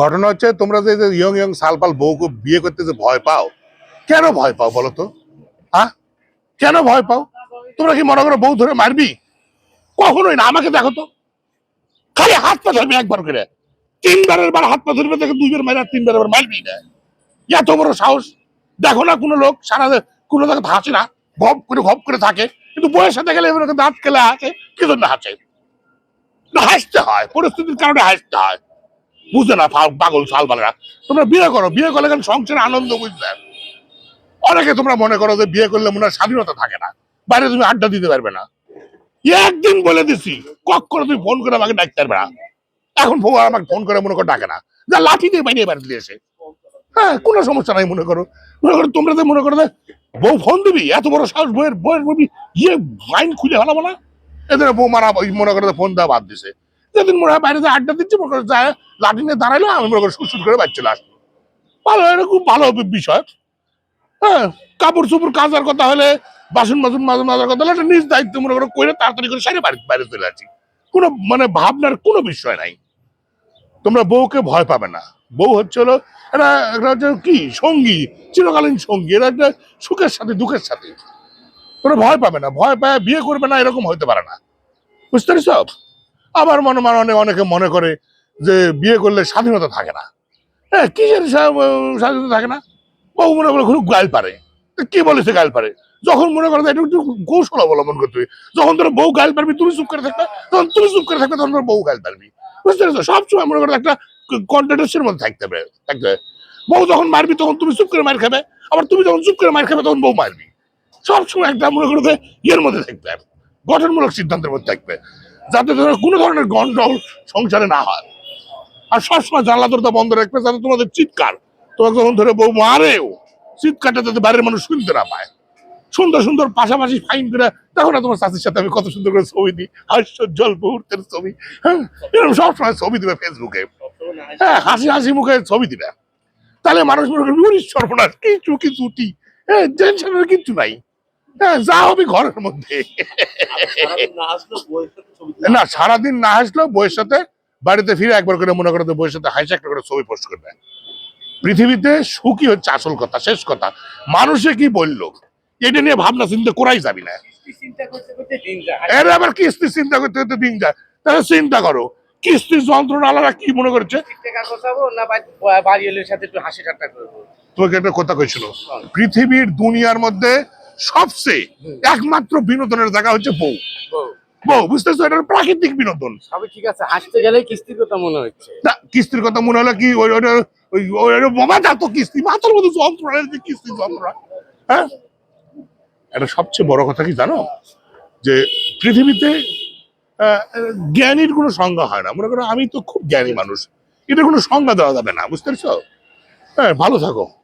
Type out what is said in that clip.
ঘটনা হচ্ছে, তোমরা যে ইয়ং ইয়ং সালপাল বউকে বিয়ে করতে যে ভয় পাও, কেন ভয় পাও বলো তো? হ্যাঁ? কেন ভয় পাও? তোমরা কি মনে করো বউ ধরে মারবি? কখনোই না, আমাকে দেখো তো। খালি হাত পা ধরবি একবার করে। তিনবারের বার হাত পা ধরবে, দেখে দুইবার মারে আর তিনবারের বার মারবি। না এত বড় সাহস। দেখো না কোনো লোক, সারা কোনো জায়গায় হাসে না। ভব করে ভব করে থাকে। কিন্তু বয়সের সাথে গেলে এবার দাঁত খেলে হাসে। কি জন্য হাসে? হাসতে হয়। পরিস্থিতির কারণে হাসতে হয়। বুঝতে না পাগল সালবালেরা। তোমরা বিয়ে করো, বিয়ে করলে কেন সংসারে আনন্দ বুঝতে অনেকে তোমরা মনে করো যে বিয়ে করলে মনে স্বাধীনতা থাকে না। বাইরে তুমি আড্ডা দিতে পারবে না। একদিন বলে দিছি, কখনো তুমি ফোন করে আমাকে ডাকতে পারবে না। এখন আর আমাকে ফোন করে মনে করো ডাকে না। যা লাঠি দিয়ে বাইরে বাড়ি দিয়ে এসে। হ্যাঁ কোনো সমস্যা নাই মনে করো। মনে করো তোমরা মনে করো বউ ফোন দিবি, এত বড় সাহস বউয়ের বউয়ের বলবি ইয়ে লাইন খুলে ফেলাবো না? এদের বউ মারা মনে করো ফোন দেওয়া বাদ দিছে। যেদিন মনে বাইরে যে আড্ডা দিচ্ছে, মনে করো যায়, লাঠি নিয়ে দাঁড়াইলো, আমি মনে করো সুর করে বাচ্চা আসব ভালো, এটা খুব ভালো বিষয়। হ্যাঁ কাপড় চোপড় কাজার কথা হলে, বাসন বাসন মাজন মাজার কথা হলে, এটা নিজ দায়িত্ব মনে করো করে তাড়াতাড়ি করে সারে বাড়ি বাইরে চলে আসি কোনো মানে ভাবনার কোনো বিষয় নাই। তোমরা বউকে ভয় পাবে না। বউ হচ্ছে হলো এটা একটা হচ্ছে কি? সঙ্গী, চিরকালীন সঙ্গী। এটা একটা সুখের সাথে, দুঃখের সাথে। তোমরা ভয় পাবে না। ভয় পায়, বিয়ে করবে না, এরকম হইতে পারে না। বুঝতে পারিস আবার মনে মনে অনেক মনে করে যে বিয়ে করলে স্বাধীনতা থাকে না। হ্যাঁ কিসের স্বা- স্বাধীনতা থাকে না? বউ মনে করে খুব গাল পারে। কি বলেছে গাল পারে? যখন মনে করো এটা একটু কৌশল অবলম্বন করতে হবে। যখন তোর বউ গাল পারবি, তুমি চুপ করে থাকবে। তখন তুমি চুপ করে থাকবে, তখন তোর বউ গাল পারবি। বুঝতে পেরেছ? সবসময় মনে করো একটা কন্ট্রাডিকশনের মধ্যে থাকতে হবে থাকতে হবে। বউ যখন মারবি, তখন তুমি চুপ করে মার খাবে। আবার তুমি যখন চুপ করে মার খাবে, তখন বউ মারবি। সবসময় একটা মনে করো ইয়ের মধ্যে থাকবে গঠনমূলক সিদ্ধান্তের মধ্যে থাকবে যাতে তোমার কোনো ধরনের গন্ডগোল সংসারে না হয়। আর সবসময় জানলা দরজা বন্ধ রাখবে যাতে তোমাদের চিৎকার। তোমাকে যখন ধরে বউ মারেও, চিৎকারটা যাতে বাইরের মানুষ শুনতে না পায়। সুন্দর সুন্দর পাশাপাশি ফাইন করে, দেখো না তোমার চাষির সাথে আমি কত সুন্দর করে ছবি দিই, হাস্যজ্জ্বল মুহূর্তের ছবি হ্যাঁ? এরকম সবসময় ছবি দিবে ফেসবুকে হ্যাঁ হাসি হাসি মুখে ছবি দিবে। তাহলে মানুষ মনে করবে সর্বনাশ কিছু কিছু টি হ্যাঁ টেনশনের কিচ্ছু নাই। হ্যাঁ যা হবে ঘরের মধ্যে। না সারাদিন না হাসলেও বইয়ের সাথে বাড়িতে ফিরে একবার করে মনে করো তো বইয়ের সাথে হাসি একটা করে ছবি পোস্ট করবে। পৃথিবীতে সুখী হচ্ছে আসল কথা শেষ কথা। মানুষে কি বলল? এটা নিয়ে ভাবনা চিন্তা করাই যাবি না। এর আবার কিস্তি চিন্তা করতে করতে দিন যায়। তাহলে চিন্তা করো কিস্তির যন্ত্রণা আলাদা কি মনে করছে? তোমাকে একটা কথা কইছিল পৃথিবীর দুনিয়ার মধ্যে সবচেয়ে একমাত্র বিনোদনের জায়গা হচ্ছে বউ। বউ। বুঝতেছো? এটা প্রাকৃতিক বিনোদন। সবই ঠিক আছে হাসতে গেলেই কিস্তির কথা মনে হচ্ছে। না কিস্তির কথা মনে হলো কি ওই ওই ওই ওই ওই বাবা যা তো কিস্তি মাথার মধ্যে যন্ত্রণা যে কিস্তি যন্ত্রণা। হ্যাঁ? এটা সবচেয়ে বড় কথা কি জানো? যে পৃথিবীতে জ্ঞানীর কোনো সংজ্ঞা হয় না। মনে করো আমি তো খুব জ্ঞানী মানুষ। এটা কোনো সংজ্ঞা দেওয়া যাবে না বুঝতে পারছ? হ্যাঁ ভালো থাকো।